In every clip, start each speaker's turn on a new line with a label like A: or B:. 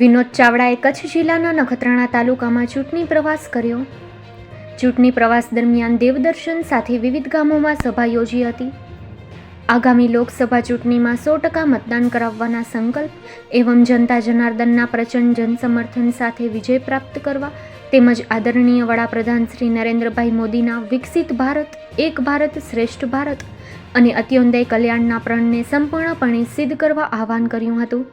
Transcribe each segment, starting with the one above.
A: વિનોદ ચાવડાએ કચ્છ જિલ્લાના નખત્રાણા તાલુકામાં ચૂંટણી પ્રવાસ કર્યો. ચૂંટણી પ્રવાસ દરમિયાન દેવદર્શન સાથે વિવિધ ગામોમાં સભા યોજી હતી. આગામી લોકસભા ચૂંટણીમાં સો ટકા મતદાન કરાવવાના સંકલ્પ એવં જનતા જનાર્દનના પ્રચંડ જનસમર્થન સાથે વિજય પ્રાપ્ત કરવા તેમજ આદરણીય વડાપ્રધાન શ્રી નરેન્દ્રભાઈ મોદીના વિકસિત ભારત, એક ભારત શ્રેષ્ઠ ભારત અને અત્યોદય કલ્યાણના પ્રણને સંપૂર્ણપણે સિદ્ધ કરવા આહવાન કર્યું હતું.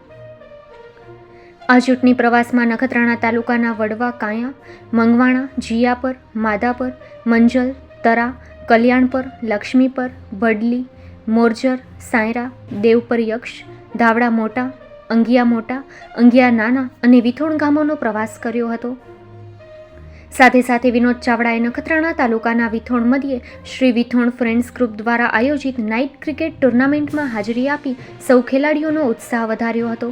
A: આ ચૂંટણી પ્રવાસમાં નખત્રાણા તાલુકાના વડવા, કાયા, મંગવાણા, જીયાપર, માધાપર, મંજલ, તરા, કલ્યાણપર, લક્ષ્મીપર, ભડલી, મોરજર, સાયરા દેવપર યક્ષ ધાવડા મોટા, અંગિયા મોટા, અંગિયા નાના અને વિથોણ ગામોનો પ્રવાસ કર્યો હતો. સાથે સાથે વિનોદ ચાવડાએ નખત્રાણા તાલુકાના વિથોણ મધ્યે શ્રી વિથોણ ફ્રેન્ડ્સ ગ્રુપ દ્વારા આયોજિત નાઇટ ક્રિકેટ ટુર્નામેન્ટમાં હાજરી આપી સૌ ખેલાડીઓનો ઉત્સાહ વધાર્યો હતો.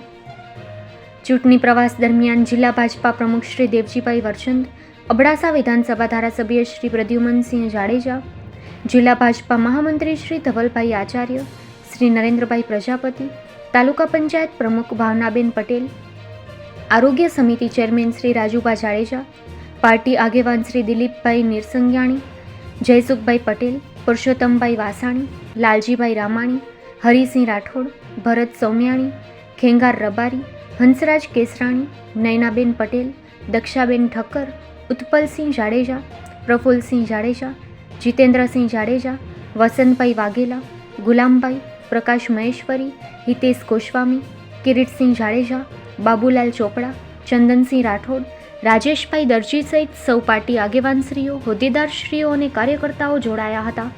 A: ચૂંટણી પ્રવાસ દરમિયાન જિલ્લા ભાજપા પ્રમુખ શ્રી દેવજીભાઈ વરચંદ, અબડાસા વિધાનસભા ધારાસભ્ય શ્રી પ્રદ્યુમનસિંહ જાડેજા, જિલ્લા ભાજપા મહામંત્રી શ્રી ધવલભાઈ આચાર્ય, શ્રી નરેન્દ્રભાઈ પ્રજાપતિ, તાલુકા પંચાયત પ્રમુખ ભાવનાબેન પટેલ, આરોગ્ય સમિતિ ચેરમેન શ્રી રાજુભા જાડેજા, પાર્ટી આગેવાન શ્રી દિલીપભાઈ નિરસંગ્યાણી, જયસુખભાઈ પટેલ, પુરુષોત્તમભાઈ વાસાણી, લાલજીભાઈ રામાણી, હરિસિંહ રાઠોડ, ભરત સૌમ્યાણી, ખેંગાર રબારી હંસરાજ કેસરાણી, નયનાબેન પટેલ, દક્ષાબેન ઠક્કર, ઉત્પલસિંહ જાડેજા પ્રફુલ્લસિંહ જાડેજા, જીતેન્દ્રસિંહ જાડેજા, વસંતભાઈ વાઘેલા, ગુલામભાઈ, પ્રકાશ મહેશ્વરી, હિતેશ ગોસ્વામી, કિરીટસિંહ જાડેજા, બાબુલાલ ચોપડા, ચંદનસિંહ રાઠોડ, રાજેશભાઈ દરજી સહિત સૌ પાર્ટી આગેવાનશ્રીઓ, હોદ્દેદારશ્રીઓ અને કાર્યકર્તાઓ જોડાયા હતા.